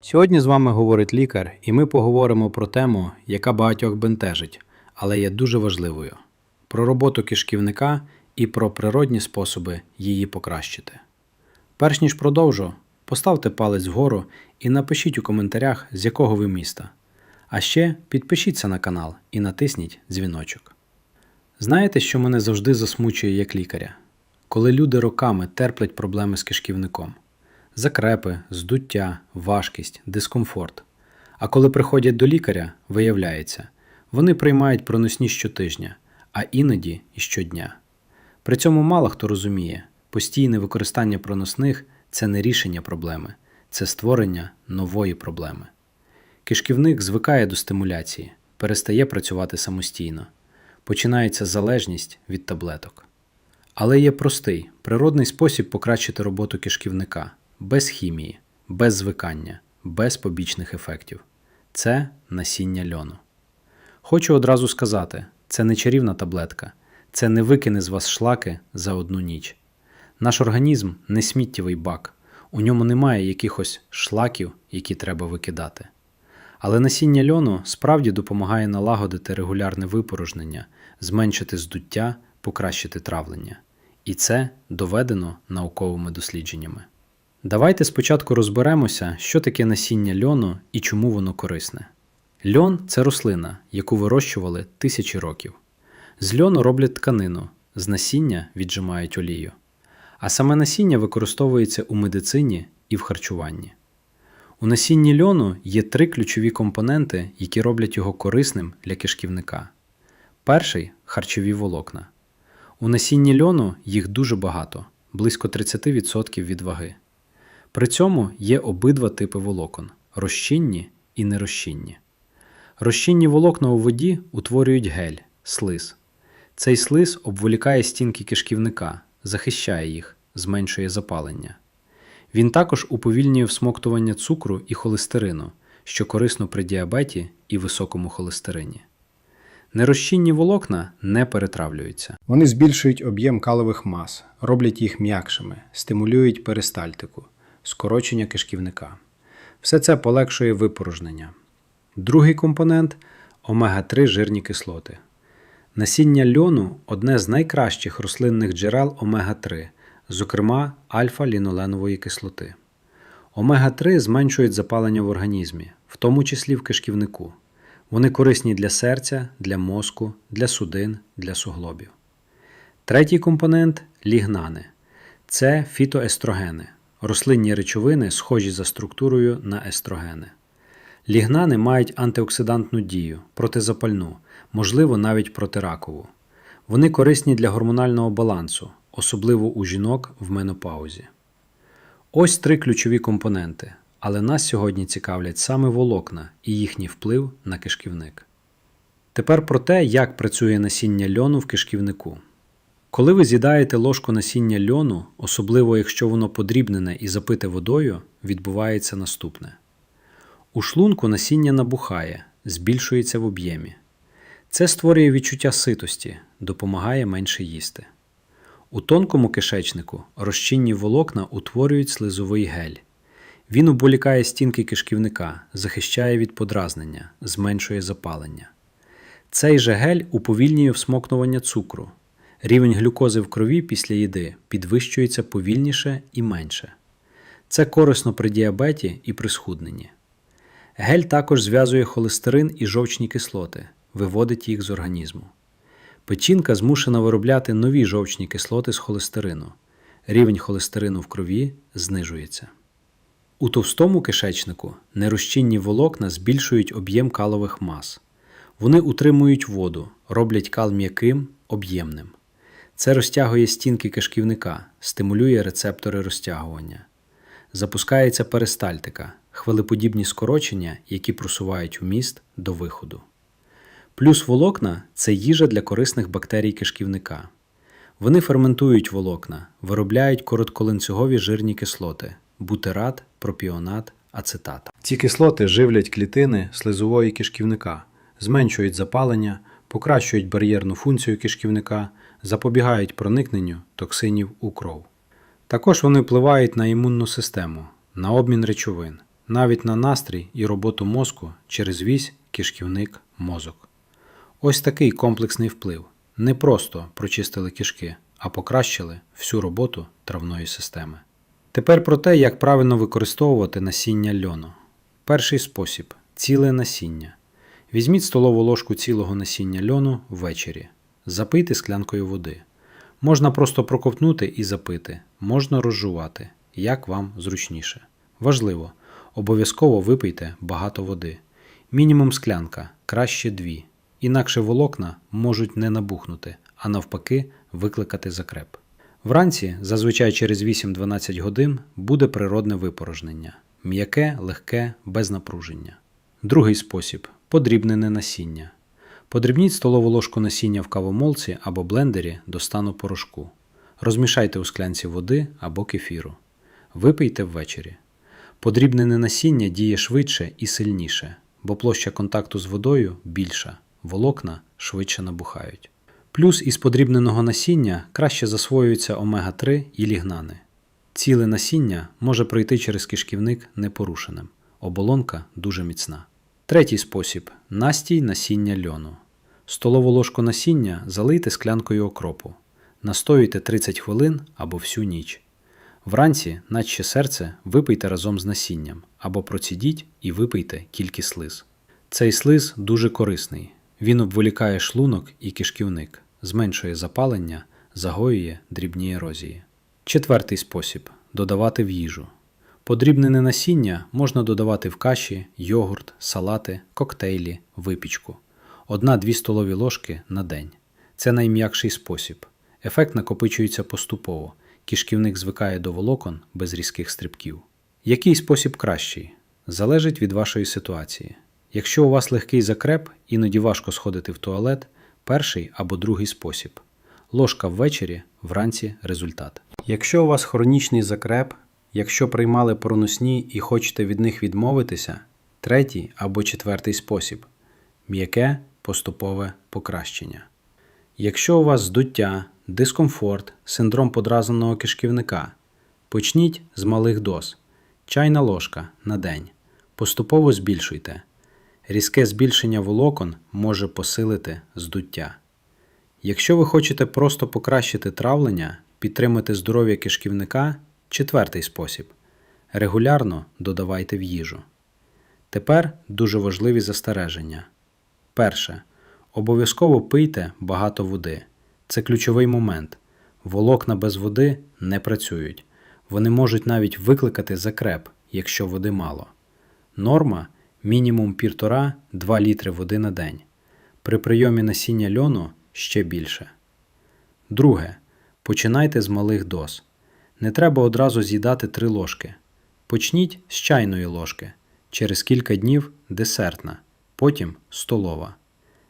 Сьогодні з вами говорить лікар, і ми поговоримо про тему, яка багатьох бентежить, але є дуже важливою: про роботу кишківника і про природні способи її покращити. Перш ніж продовжу, поставте палець вгору і напишіть у коментарях, з якого ви міста. А ще підпишіться на канал і натисніть дзвіночок. Знаєте, що мене завжди засмучує як лікаря? Коли люди роками терплять проблеми з кишківником закрепи, здуття, важкість, дискомфорт. А коли приходять до лікаря, виявляється, вони приймають проносні щотижня, а іноді і щодня. При цьому мало хто розуміє, постійне використання проносних це не рішення проблеми, це створення нової проблеми. Кишківник звикає до стимуляції, перестає працювати самостійно, починається залежність від таблеток. Але є простий, природний спосіб покращити роботу кишківника без хімії, без звикання, без побічних ефектів. Це насіння льону. Хочу одразу сказати: це не чарівна таблетка, це не викине з вас шлаки за одну ніч. Наш організм не сміттєвий бак, у ньому немає якихось шлаків, які треба викидати. Але насіння льону справді допомагає налагодити регулярне випорожнення, зменшити здуття, покращити травлення. І це доведено науковими дослідженнями. Давайте спочатку розберемося, що таке насіння льону і чому воно корисне. Льон це рослина, яку вирощували тисячі років. З льону роблять тканину, з насіння віджимають олію. А саме насіння використовується у медицині і в харчуванні. У насінні льону є три ключові компоненти, які роблять його корисним для кишківника. Перший харчові волокна. У насінні льону їх дуже багато, близько 30% від ваги. При цьому є обидва типи волокон розчинні і нерозчинні. Розчинні волокна у воді утворюють гель, слиз. Цей слиз обволікає стінки кишківника, захищає їх, зменшує запалення. Він також уповільнює всмоктування цукру і холестерину, що корисно при діабеті і високому холестерині. Нерозчинні волокна не перетравлюються. Вони збільшують об'єм калових мас, роблять їх м'якшими, стимулюють перистальтику, скорочення кишківника. Все це полегшує випорожнення. Другий компонент омега-3 жирні кислоти. Насіння льону одне з найкращих рослинних джерел омега-3, зокрема альфа-ліноленової кислоти. Омега-3 зменшують запалення в організмі, в тому числі в кишківнику. Вони корисні для серця, для мозку, для судин, для суглобів. Третій компонент лігнани. Це фітоестрогени, рослинні речовини, схожі за структурою на естрогени. Лігнани мають антиоксидантну дію, протизапальну, можливо, навіть протиракову. Вони корисні для гормонального балансу, особливо у жінок в менопаузі. Ось три ключові компоненти, але нас сьогодні цікавлять саме волокна і їхній вплив на кишківник. Тепер про те, як працює насіння льону в кишківнику. Коли ви з'їдаєте ложку насіння льону, особливо якщо воно подрібнене і запите водою, відбувається наступне. У шлунку насіння набухає, збільшується в об'ємі. Це створює відчуття ситості, допомагає менше їсти. У тонкому кишечнику розчинні волокна утворюють слизовий гель. Він оболікає стінки кишківника, захищає від подразнення, зменшує запалення. Цей же гель уповільнює всмокнування цукру. Рівень глюкози в крові після їди підвищується повільніше і менше. Це корисно при діабеті і при схудненні. Гель також зв'язує холестерин і жовчні кислоти, виводить їх з організму. Печінка змушена виробляти нові жовчні кислоти з холестерину. Рівень холестерину в крові знижується. У товстому кишечнику нерозчинні волокна збільшують об'єм калових мас. Вони утримують воду, роблять кал м'яким, об'ємним. Це розтягує стінки кишківника, стимулює рецептори розтягування. Запускається перистальтика, хвилеподібні скорочення, які просувають вміст до виходу. Плюс волокна це їжа для корисних бактерій кишківника. Вони ферментують волокна, виробляють коротколанцюгові жирні кислоти бутират, пропіонат, ацетат. Ці кислоти живлять клітини слизової кишківника, зменшують запалення, покращують бар'єрну функцію кишківника, запобігають проникненню токсинів у кров. Також вони впливають на імунну систему, на обмін речовин, навіть на настрій і роботу мозку через вісь, кишківник, мозок. Ось такий комплексний вплив. Не просто прочистили кишки, а покращили всю роботу травної системи. Тепер про те, як правильно використовувати насіння льону. Перший спосіб ціле насіння. Візьміть столову ложку цілого насіння льону ввечері. Запийте склянкою води. Можна просто проковтнути і запити, можна розжувати, як вам зручніше. Важливо, обов'язково випийте багато води. Мінімум склянка, краще дві. Інакше волокна можуть не набухнути, а навпаки, викликати закреп. Вранці, зазвичай через 8-12 годин, буде природне випорожнення м'яке, легке, без напруження. Другий спосіб подрібнене насіння. Подрібніть столову ложку насіння в кавомолці або блендері до стану порошку. Розмішайте у склянці води або кефіру. Випийте ввечері. Подрібнене насіння діє швидше і сильніше, бо площа контакту з водою більша, волокна швидше набухають. Плюс із подрібненого насіння краще засвоюються омега-3 і лігнани. Ціле насіння може пройти через кишківник непорушеним. Оболонка дуже міцна. Третій спосіб настій насіння льону. Столову ложку насіння залийте склянкою окропу. Настоюйте 30 хвилин або всю ніч. Вранці, наче серце, випийте разом з насінням або процідіть і випийте кілька слиз. Цей слиз дуже корисний. Він обволікає шлунок і кишківник, зменшує запалення, загоює дрібні ерозії. Четвертий спосіб додавати в їжу. Подрібнене насіння можна додавати в каші, йогурт, салати, коктейлі, випічку. Одна-дві столові ложки на день. Це найм'якший спосіб. Ефект накопичується поступово. Кишківник звикає до волокон без різких стрибків. Який спосіб кращий? Залежить від вашої ситуації. Якщо у вас легкий закреп, іноді важко сходити в туалет, перший або другий спосіб. Ложка ввечері, вранці результат. Якщо у вас хронічний закреп, якщо приймали проносні і хочете від них відмовитися, третій або четвертий спосіб м'яке поступове покращення. Якщо у вас здуття, дискомфорт, синдром подразненого кишківника, почніть з малих доз. Чайна ложка на день. Поступово збільшуйте. Різке збільшення волокон може посилити здуття. Якщо ви хочете просто покращити травлення, підтримати здоров'я кишківника четвертий спосіб. Регулярно додавайте в їжу. Тепер дуже важливі застереження. Перше. Обов'язково пийте багато води. Це ключовий момент. Волокна без води не працюють. Вони можуть навіть викликати закреп, якщо води мало. Норма мінімум 1,5-2 літри води на день. При прийомі насіння льону ще більше. Друге. Починайте з малих доз. Не треба одразу з'їдати 3 ложки. Почніть з чайної ложки. Через кілька днів десертна, потім столова.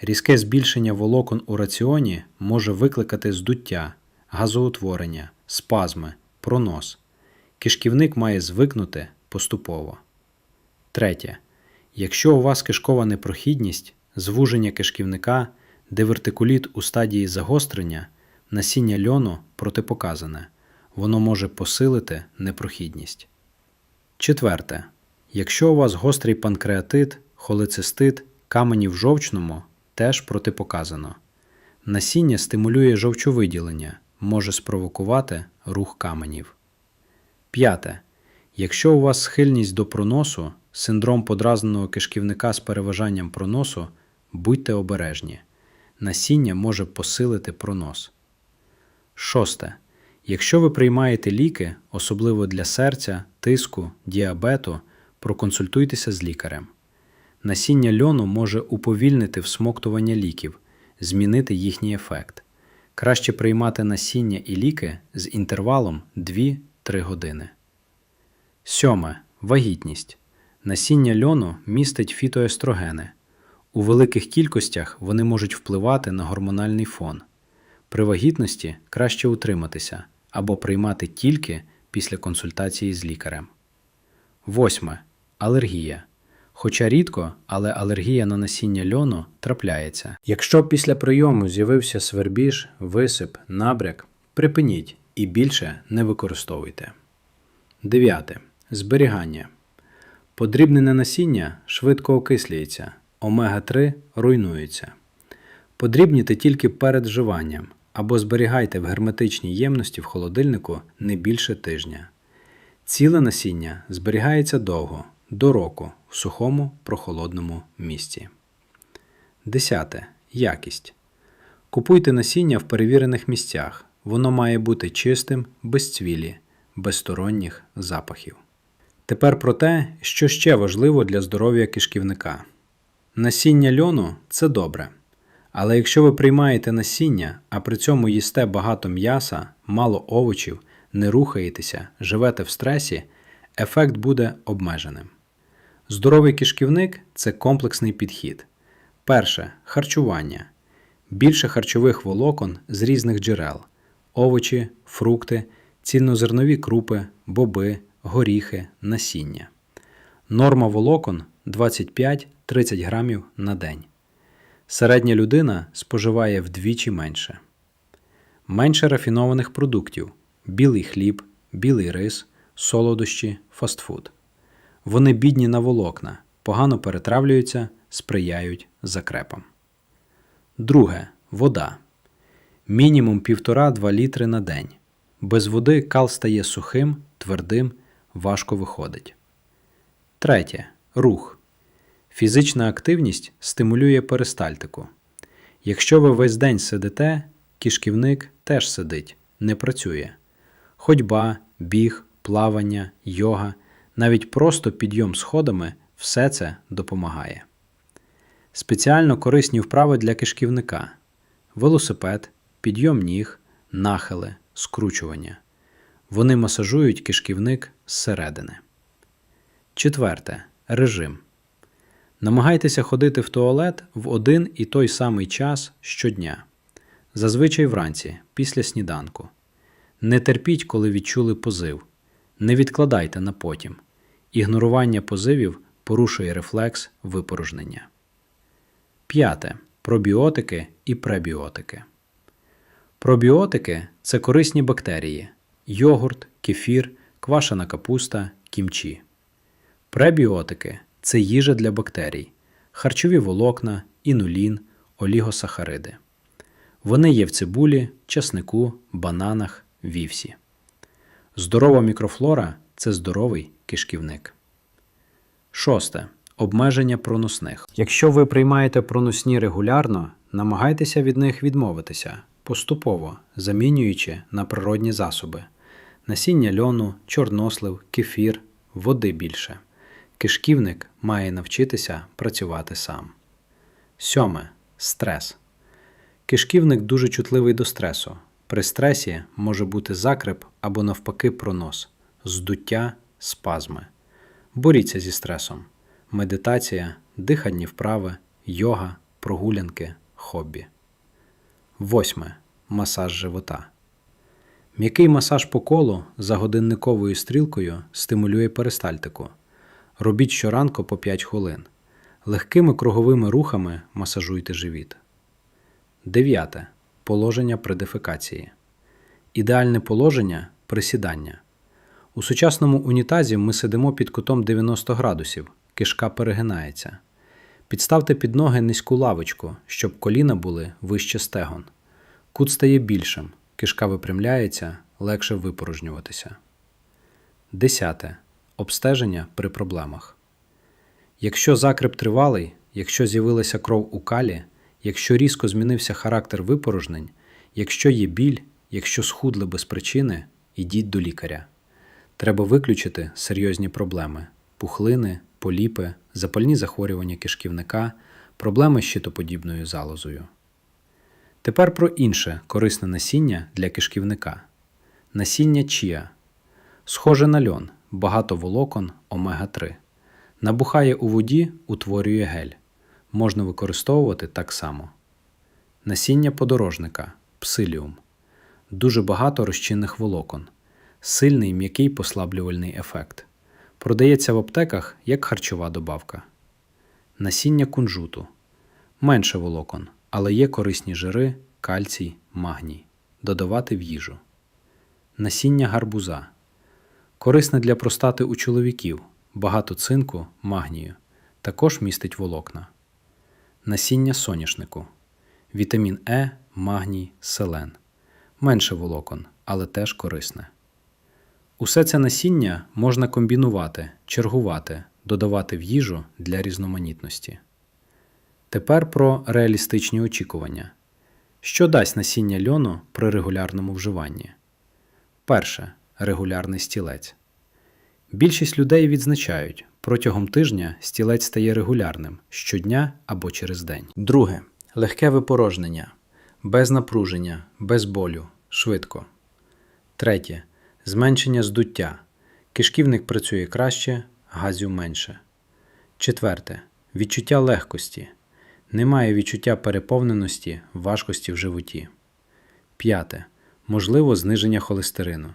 Різке збільшення волокон у раціоні може викликати здуття, газоутворення, спазми, пронос. Кишківник має звикнути поступово. Третє. Якщо у вас кишкова непрохідність, звуження кишківника, дивертикуліт у стадії загострення, насіння льону протипоказане. Воно може посилити непрохідність. Четверте. Якщо у вас гострий панкреатит, холецистит, камені в жовчному, теж протипоказано. Насіння стимулює жовчовиділення, може спровокувати рух каменів. П'яте. Якщо у вас схильність до проносу, синдром подразненого кишківника з переважанням проносу, будьте обережні. Насіння може посилити пронос. Шосте. Якщо ви приймаєте ліки, особливо для серця, тиску, діабету, проконсультуйтеся з лікарем. Насіння льону може уповільнити всмоктування ліків, змінити їхній ефект. Краще приймати насіння і ліки з інтервалом 2-3 години. Сьоме. Вагітність. Насіння льону містить фітоестрогени. У великих кількостях вони можуть впливати на гормональний фон. При вагітності краще утриматися або приймати тільки після консультації з лікарем. Восьме. Алергія. Хоча рідко, але алергія на насіння льону трапляється. Якщо після прийому з'явився свербіж, висип, набряк, припиніть і більше не використовуйте. Дев'яте. Зберігання. Подрібнене насіння швидко окислюється, омега-3 руйнується. Подрібніте тільки перед вживанням або зберігайте в герметичній ємності в холодильнику не більше тижня. Ціле насіння зберігається довго, до року, в сухому прохолодному місці. 10. Якість. Купуйте насіння в перевірених місцях. Воно має бути чистим, без цвілі, без сторонніх запахів. Тепер про те, що ще важливо для здоров'я кишківника. Насіння льону це добре. Але якщо ви приймаєте насіння, а при цьому їсте багато м'яса, мало овочів, не рухаєтеся, живете в стресі, ефект буде обмеженим. Здоровий кишківник це комплексний підхід. Перше харчування. Більше харчових волокон з різних джерел: овочі, фрукти, цільнозернові крупи, боби, горіхи, насіння. Норма волокон 25-30 грамів на день. Середня людина споживає вдвічі менше. Менше рафінованих продуктів: білий хліб, білий рис, солодощі, фастфуд. Вони бідні на волокна, погано перетравлюються, сприяють закрепам. Друге вода. Мінімум 1,5-2 літри на день. Без води кал стає сухим, твердим, важко виходить. Третє рух. Фізична активність стимулює перистальтику. Якщо ви весь день сидите, кишківник теж сидить, не працює. Ходьба, біг, плавання, йога, навіть просто підйом сходами все це допомагає. Спеціально корисні вправи для кишківника: велосипед, підйом ніг, нахили, скручування. Вони масажують кишківник зсередини. Четверте. Режим. Намагайтеся ходити в туалет в один і той самий час щодня, зазвичай вранці, після сніданку. Не терпіть, коли відчули позив. Не відкладайте на потім. Ігнорування позивів порушує рефлекс випорожнення. П'яте. Пробіотики і пребіотики. Пробіотики це корисні бактерії: йогурт, кефір, квашена капуста, кімчі. Пребіотики це їжа для бактерій, харчові волокна, інулін, олігосахариди. Вони є в цибулі, часнику, бананах, вівсі. Здорова мікрофлора це здоровий кишківник. Шосте. Обмеження проносних. Якщо ви приймаєте проносні регулярно, намагайтеся від них відмовитися поступово, замінюючи на природні засоби: насіння льону, чорнослив, кефір, води більше. Кишківник має навчитися працювати сам. Сьоме. Стрес. Кишківник дуже чутливий до стресу. При стресі може бути закреп або навпаки пронос, здуття, спазми. Боріться зі стресом. Медитація, дихальні вправи, йога, прогулянки, хобі. Восьме. Масаж живота. М'який масаж по колу за годинниковою стрілкою стимулює перистальтику. Робіть щоранку по 5 хвилин. Легкими круговими рухами масажуйте живіт. Дев'яте. Положення при дефекації. Ідеальне положення присідання. У сучасному унітазі ми сидимо під кутом 90 градусів, кишка перегинається. Підставте під ноги низьку лавочку, щоб коліна були вище стегон. Кут стає більшим, кишка випрямляється, легше випорожнюватися. Десяте. Обстеження при проблемах. Якщо закреп тривалий, якщо з'явилася кров у калі, якщо різко змінився характер випорожнень, якщо є біль, якщо схудли без причини, йдіть до лікаря. Треба виключити серйозні проблеми: пухлини, поліпи, запальні захворювання кишківника, проблеми з щитоподібною залозою. Тепер про інше корисне насіння для кишківника. Насіння чія. Схоже на льон, багато волокон омега-3. Набухає у воді, утворює гель. Можна використовувати так само. Насіння подорожника псиліум. Дуже багато розчинних волокон. Сильний м'який послаблювальний ефект. Продається в аптеках як харчова добавка. Насіння кунжуту. Менше волокон, але є корисні жири, кальцій, магній. Додавати в їжу. Насіння гарбуза. Корисне для простати у чоловіків. багато цинку, магнію, також містить волокна. Насіння соняшнику, вітамін Е, магній, селен. Менше волокон, але теж корисне. Усе це насіння можна комбінувати, чергувати, додавати в їжу для різноманітності. Тепер про реалістичні очікування. Що дасть насіння льону при регулярному вживанні? Перше регулярний стілець. Більшість людей відзначають, протягом тижня стілець стає регулярним щодня або через день. Друге легке випорожнення, без напруження, без болю, швидко. Третє зменшення здуття. Кишківник працює краще, газів менше. Четверте відчуття легкості. Немає відчуття переповненості, важкості в животі. П'яте. Можливо зниження холестерину.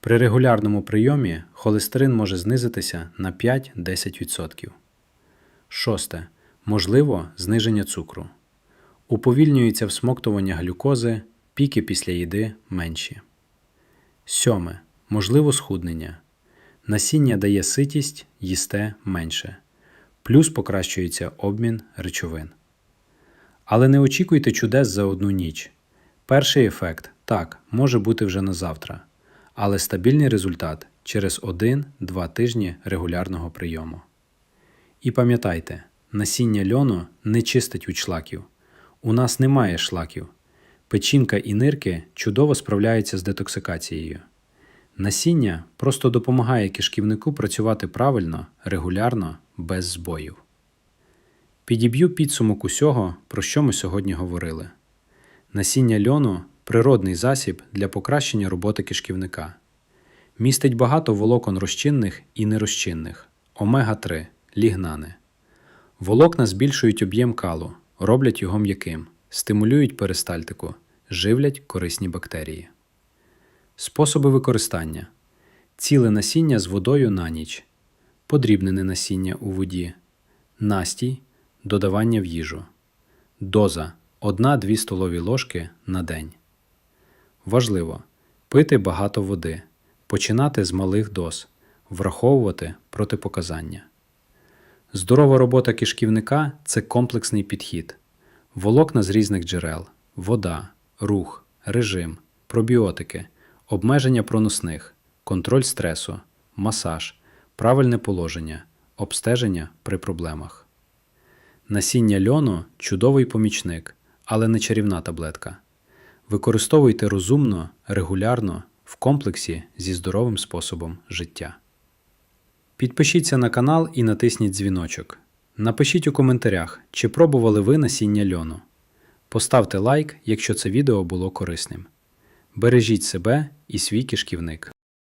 При регулярному прийомі холестерин може знизитися на 5-10%. Шосте. Можливо зниження цукру. Уповільнюється всмоктування глюкози, піки після їди менші. Сьоме. Можливо схуднення. Насіння дає ситість, їсте менше. Плюс покращується обмін речовин. Але не очікуйте чудес за одну ніч. Перший ефект так, може бути вже на завтра, але стабільний результат через 1-2 тижні регулярного прийому. І пам'ятайте, насіння льону не чистить від шлаків. У нас немає шлаків. Печінка і нирки чудово справляються з детоксикацією. Насіння просто допомагає кишківнику працювати правильно, регулярно, без збоїв. Підіб'ю підсумок усього, про що ми сьогодні говорили. Насіння льону природний засіб для покращення роботи кишківника. Містить багато волокон розчинних і нерозчинних, омега-3, лігнани. Волокна збільшують об'єм калу, роблять його м'яким, стимулюють перистальтику, живлять корисні бактерії. Способи використання: ціле насіння з водою на ніч, подрібнене насіння у воді, настій, додавання в їжу, доза 1-2 столові ложки на день. Важливо пити багато води, починати з малих доз, враховувати протипоказання. Здорова робота кишківника це комплексний підхід. Волокна з різних джерел, вода, рух, режим, пробіотики, обмеження проносних, контроль стресу, масаж, правильне положення, обстеження при проблемах. Насіння льону чудовий помічник, але не чарівна таблетка. Використовуйте розумно, регулярно, в комплексі зі здоровим способом життя. Підпишіться на канал і натисніть дзвіночок. Напишіть у коментарях, чи пробували ви насіння льону. Поставте лайк, якщо це відео було корисним. Бережіть себе і свій кишківник.